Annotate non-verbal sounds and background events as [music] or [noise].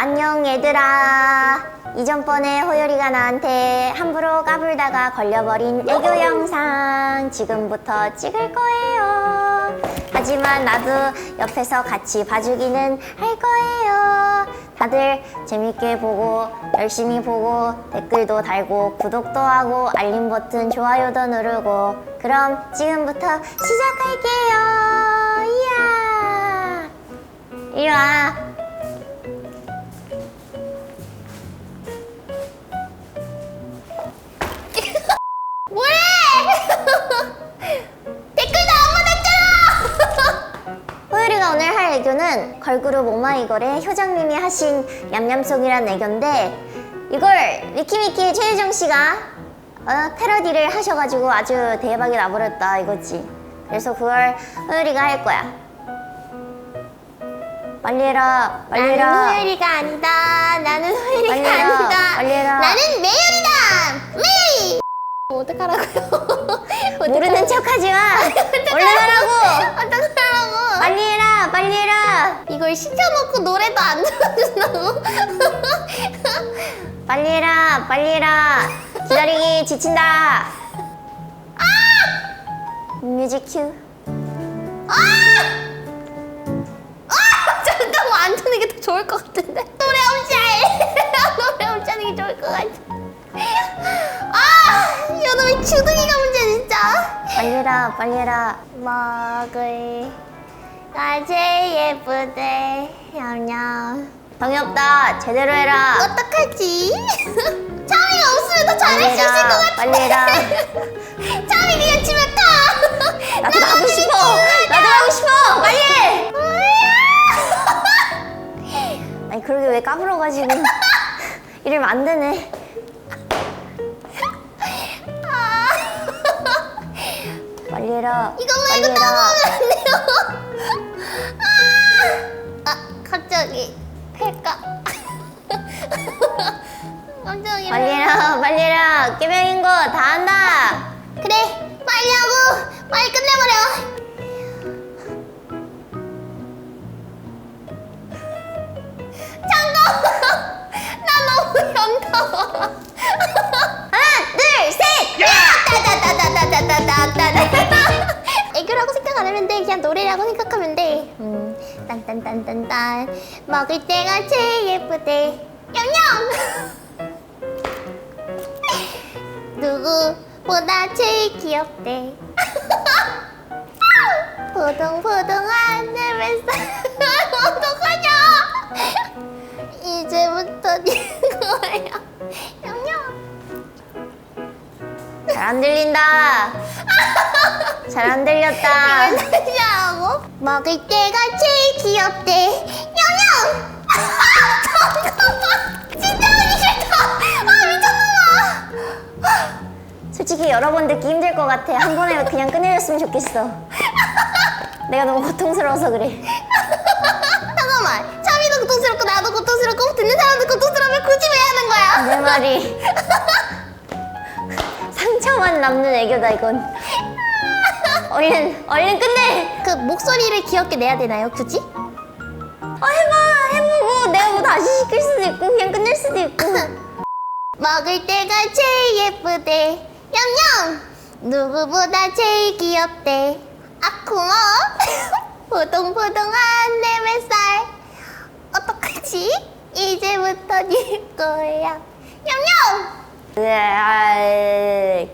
안녕 얘들아. 이전번에 호요리가 나한테 함부로 까불다가 걸려버린 애교 영상 지금부터 찍을 거예요. 하지만 나도 옆에서 같이 봐주기는 할 거예요. 다들 재밌게 보고 열심히 보고 댓글도 달고 구독도 하고 알림 버튼 좋아요도 누르고. 그럼 지금부터 시작할게요 오늘 할 애교는 걸그룹 오마이걸의 효정님이 하신 얌얌송이라는 애교인데 이걸 위키미키의 최유정 씨가 어, 패러디를 하셔가지고 아주 대박이 나버렸다 이거지 그래서 그걸 호유리가 할 거야 빨리 해라 빨리 나는 해라 호율이가 아니다. 나는 호율이가 빨리 해라, 아니다. 빨리 해라. 나는 메율이다! 메이! 어떡하라고요? [laughs] 모르는 척하지 마. 하라고? 어떡하라고? 빨리 해라 빨리 해라. 이걸 시켜놓고 노래도 안 들어준다고? [laughs] 빨리 해라 빨리 해라. 기다리기 지친다. 뮤직 큐. 잠깐만 안 트는 게 더 좋을 것 같은데? 노래 없이 해. [laughs] 노래 없이 하는 게 좋을 것 같아 아 이놈의 주둥이가 문제 진짜? 빨리 해라 빨리 해라. 먹을 낮에 예쁘대. 냠냠. 정이 없다. 제대로 해라. 어떡하지? [laughs] 차미가 없으면 더 잘할 수 있을 것 같아 빨리 해라. 차미 그냥 집에 가. 나도 가고 싶어. 나도 가고 싶어. 빨리 해. [laughs] 아니 그러게 왜 까불어가지고. [laughs] 이러면 안 되네 이것만 빨리 해도 해라. 까먹으면 안 돼요? 아, 아 갑자기 팰까 [laughs] 깜짝이야. 빨리 해라 빨리 해라. 깨명인 거 다 한다. 그래 빨리 하고 빨리 끝내버려 안 하면 돼. 그냥 노래라고 생각하면 돼. 음, 딴딴딴딴딴. 먹을 때가 제일 예쁘대. 냠냠 [laughs] 누구보다 제일 귀엽대. [laughs] 내 뱃살 [laughs] 어떡하냐? 이제부터 네 거야 냠냠 잘 안 들린다 잘 안 들렸다. 이걸 다시 하고 먹을 때가 제일 귀엽대. 냠냠 잠깐만 진짜 하기 싫다. 아 미쳤나봐. 솔직히 여러 번 듣기 힘들 것 같아. 한 번에 그냥 끝내줬으면 좋겠어. 내가 너무 고통스러워서 그래. 잠깐만. 차미도 고통스럽고 나도 고통스럽고 듣는 사람도 고통스러우면 굳이 왜 하는 거야? 내 말이. [laughs] 상처만 남는 애교다 이건 얼른 얼른 끝내. 그 목소리를 귀엽게 내야 되나요 굳이? 어 해봐. 해보고 내가 뭐 다시 시킬 수도 있고 그냥 끝낼 수도 있고. [laughs] 먹을 때가 제일 예쁘대. 냠냠 누구보다 제일 귀엽대. 아 고마워. [laughs] 포동포동한 내 뱃살. 어떡하지? 이제부터 네 거야. 냠냠 으아,